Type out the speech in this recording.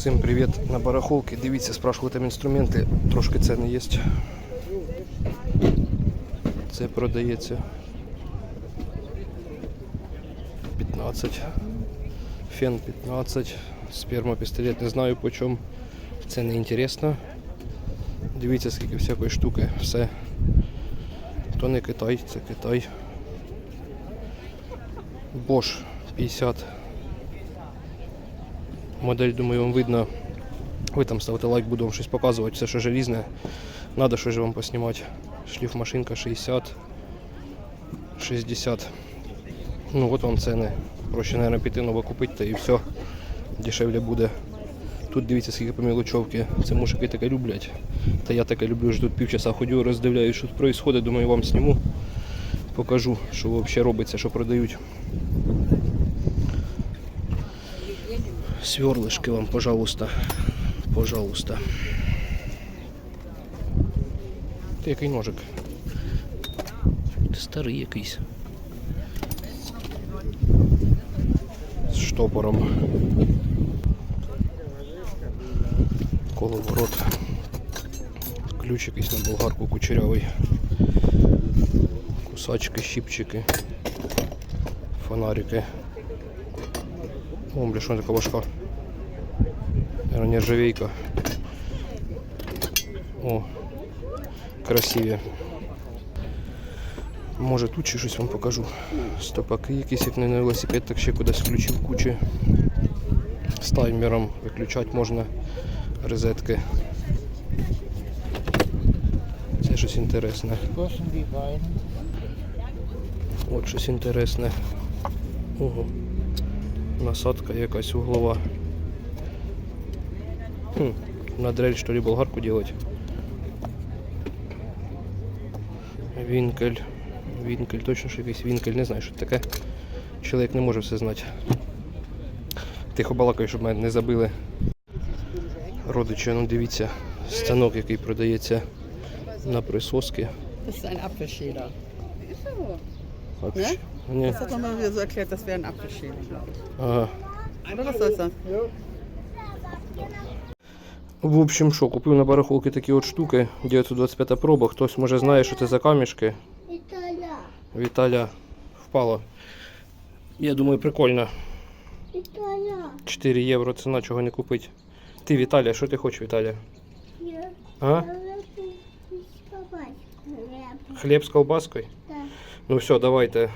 Всім привіт на барахолки. Дивіться, спрашивали там інструменти. Трошки ціни є. Це продається 15. Фен 15. Спермопістолет не знаю по чому. Це не інтересно. Дивіться, скільки всякої штуки. Все. То не Китай, це Китай. Bosch 50. Модель, думаю, вам видно. Ви там ставите лайк, буду вам щось показувати. Все, що желізне. Надо щось вам поснімати. Шліф машинка 60. 60. Ну от вам ціни. Проще, мабуть, піти нове купити та і все. Дешевле буде. Тут дивіться, скільки по мілочовки. Це мужики таке люблять. Та я таке люблю, що тут півчаса ходю, роздивляюсь, що тут відбувається. Думаю, вам зніму. Покажу, що взагалі робиться, що продають. Сверлишки вам, пожалуйста. Пожалуйста. Ти який ножик? Ти старий якийсь. З штопором. Коловорот. Ключ якийсь на болгарку кучерявий. Кусачки, щипчики. Фонарики. О, бля, що така важка. Нержавейка. О, красиві. Може тут ще щось вам покажу. Стопаки якісь, як не на велосипед, так ще кудись включив кучі. З таймером виключати можна розетки. Це щось інтересне. От щось інтересне. Ого. Насадка якась углова. Хм. На дрель что ли болгарку делать? Вінкель. Вінкель, точно що якийсь вінкель, не знаю, що це таке. Чоловік не може все знати. Тихо балакаю, щоб мене не забили. Родичі, ну дивіться, станок, який продається на присоски. Das ist Ні. Das hat man mal so erklärt, das wäre ein Apfelschäler, glaube ich. Ага. Oder was soll das? В общем, що, купив на барахолки такі от штуки, 925 проба. Хтось може знає, що це за камішки. Італя. Віталя впало. Я думаю, прикольно. Італя. 4 євро ціна, чого не купити. Ти, Віталя, що ти хочеш, Віталя? Я А? Хліб з колбаскою? Так. Ну все, давайте.